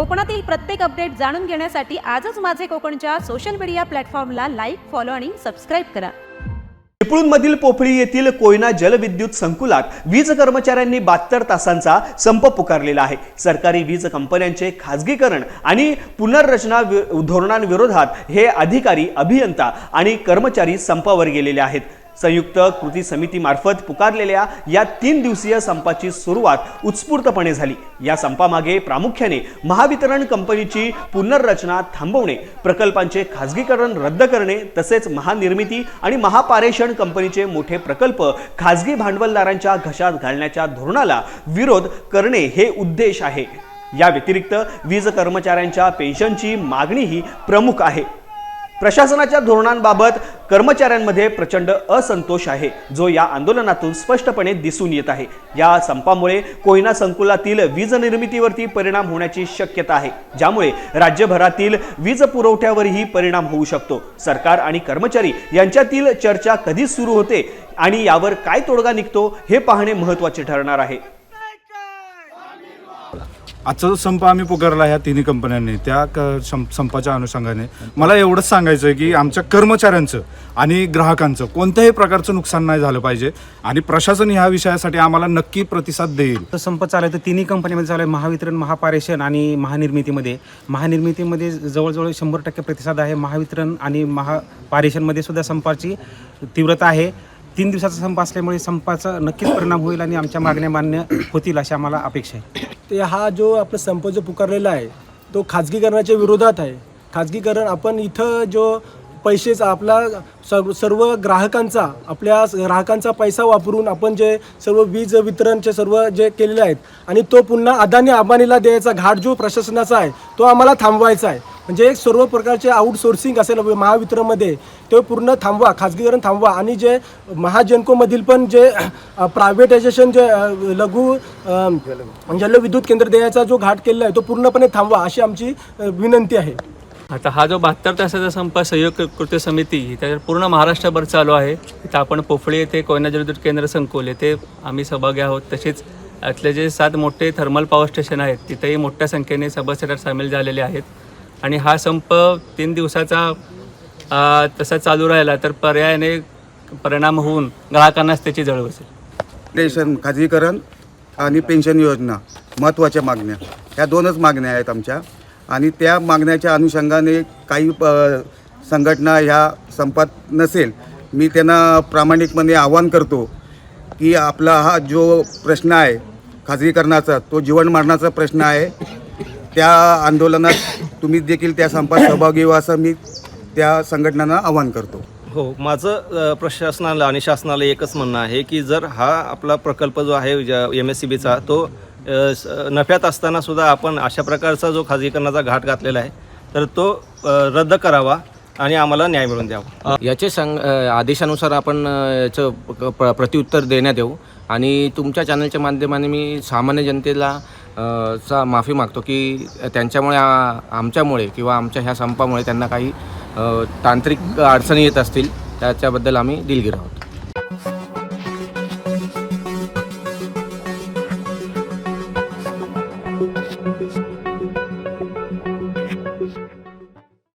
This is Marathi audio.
कोकणातील प्रत्येक अपडेट जाणून घेण्यासाठी आजच माझे कोकणच्या सोशल मीडिया प्लॅटफॉर्मला लाईक फॉलो आणि सबस्क्राईब करा. चिपळूणमधील पोफळी येथील कोयना जलविद्युत संकुलात वीज कर्मचाऱ्यांनी बहात्तर तासांचा संप पुकारलेला आहे. सरकारी वीज कंपन्यांचे खाजगीकरण आणि पुनर्रचना धोरणांविरोधात हे अधिकारी अभियंता आणि कर्मचारी संपावर गेलेले आहेत. संयुक्त कृती समितीमार्फत पुकारलेल्या या तीन दिवसीय संपाची सुरुवात उत्स्फूर्तपणे झाली. या संपामागे प्रामुख्याने महावितरण कंपनीची पुनर्रचना थांबवणे प्रकल्पांचे खाजगीकरण रद्द करणे तसेच महानिर्मिती आणि महापारेषण कंपनीचे मोठे प्रकल्प खाजगी भांडवलदारांच्या घशात घालण्याच्या धोरणाला विरोध करणे हे उद्देश आहे. या व्यतिरिक्त वीज कर्मचाऱ्यांच्या पेन्शनची मागणीही प्रमुख आहे. प्रशासनाच्या धोरणांबाबत कर्मचाऱ्यांमध्ये प्रचंड असंतोष आहे जो या आंदोलनातून स्पष्टपणे दिसून येत आहे. या संपामुळे कोयना संकुलातील वीज निर्मितीवरती परिणाम होण्याची शक्यता आहे ज्यामुळे राज्यभरातील वीज पुरवठ्यावरही परिणाम होऊ शकतो. सरकार आणि कर्मचारी यांच्यातील चर्चा कधी सुरू होते आणि यावर काय तोडगा निघतो हे पाहणे महत्त्वाचे ठरणार आहे. आजचा जो संप आम्ही पुकारला ह्या तिन्ही कंपन्यांनी त्या क- सं- संपाच्या अनुषंगाने मला एवढंच सांगायचं आहे की आमच्या कर्मचाऱ्यांचं आणि ग्राहकांचं कोणत्याही प्रकारचं नुकसान नाही झालं पाहिजे आणि प्रशासन ह्या विषयासाठी आम्हाला नक्की प्रतिसाद देईल. तर संप चालू आहे तर तिन्ही कंपनीमध्ये चालू आहे महावितरण महापारेषण आणि महानिर्मितीमध्ये. महानिर्मितीमध्ये जवळजवळ शंभर टक्के प्रतिसाद आहे. महावितरण आणि महापारेषणमध्ये सुद्धा संपाची तीव्रता आहे. तीन दिवसाचा संप असल्यामुळे संपाचा नक्कीच परिणाम होईल आणि आमच्या मागण्या मान्य होतील अशी आम्हाला अपेक्षा आहे. ते हा जो आपला संप जो पुकारलेला आहे तो खाजगीकरणाच्या विरोधात आहे. खाजगीकरण आपण इथं जो पैसेचा आपला सर्व सर्व ग्राहकांचा आपल्या ग्राहकांचा पैसा वापरून आपण जे सर्व वीज वितरणचे सर्व जे केलेले आहेत आणि तो पुन्हा अदानी अंबानीला द्यायचा घाट जो प्रशासनाचा आहे तो आम्हाला थांबवायचा आहे. म्हणजे सर्व प्रकारचे आउटसोर्सिंग असेल महावितरणमध्ये ते पूर्ण थांबवा खाजगीकरण थांबवा. आणि जे महाजनकोमधील पण जे प्रायव्हेटायझेशन जे लघु जलविद्युत केंद्र द्यायचा जो घाट केलेला आहे तो पूर्णपणे थांबवा अशी आमची विनंती आहे. आता हा जो बहात्तर तासाचा संप संयुक्त कृत्य समिती त्याच्यात पूर्ण महाराष्ट्रभर चालू आहे. इथं आपण पोफळी येथे कोयना जलविद्युत केंद्र संकुल येथे आम्ही सहभागी आहोत. तसेच यातले जे सात मोठे थर्मल पॉवर स्टेशन आहेत तिथेही मोठ्या संख्येने सभासदार सामील झालेले आहेत. आणि हा संप तीन दिवसाचा तसा चालू राहिला तर पर्यायाने परिणाम होऊन ग्राहकांनाच त्याची जळ बसेल. रेशन खाजगीकरण आणि पेन्शन योजना महत्त्वाच्या मागण्या. ह्या दोनच मागण्या आहेत आमच्या. आणि त्या मागण्याच्या अनुषंगाने काही संघटना ह्या संपात नसेल मी त्यांना प्रामाणिकपणे आवाहन करतो की आपला हा जो प्रश्न आहे खाजगीकरणाचा तो जीवन मरणाचा प्रश्न आहे त्या आंदोलनात तुम्ही देखील त्या संपात सहभागी व्हा असं मी त्या संघटनांना आवाहन करतो. हो माझं प्रशासनाला आणि शासनाला एकच म्हणणं आहे की जर हा आपला प्रकल्प जो आहे एम एस सी बीचा तो नफ्यात असताना सुद्धा आपण अशा प्रकारचा जो खाजगीकरणाचा घाट घातलेला आहे तर तो रद्द करावा आणि आम्हाला न्याय मिळवून द्यावा. याचे सांग आदेशानुसार आपण याचं प्रत्युत्तर देण्यात येऊ. आणि तुमच्या चॅनलच्या माध्यमाने मी सामान्य जनतेला चा माफी मागतो की त्यांच्यामुळे आमच्यामुळे किंवा आमच्या ह्या संपामुळे त्यांना काही तांत्रिक अडचणी येत असतील त्याच्याबद्दल आम्ही दिलगीर आहोत.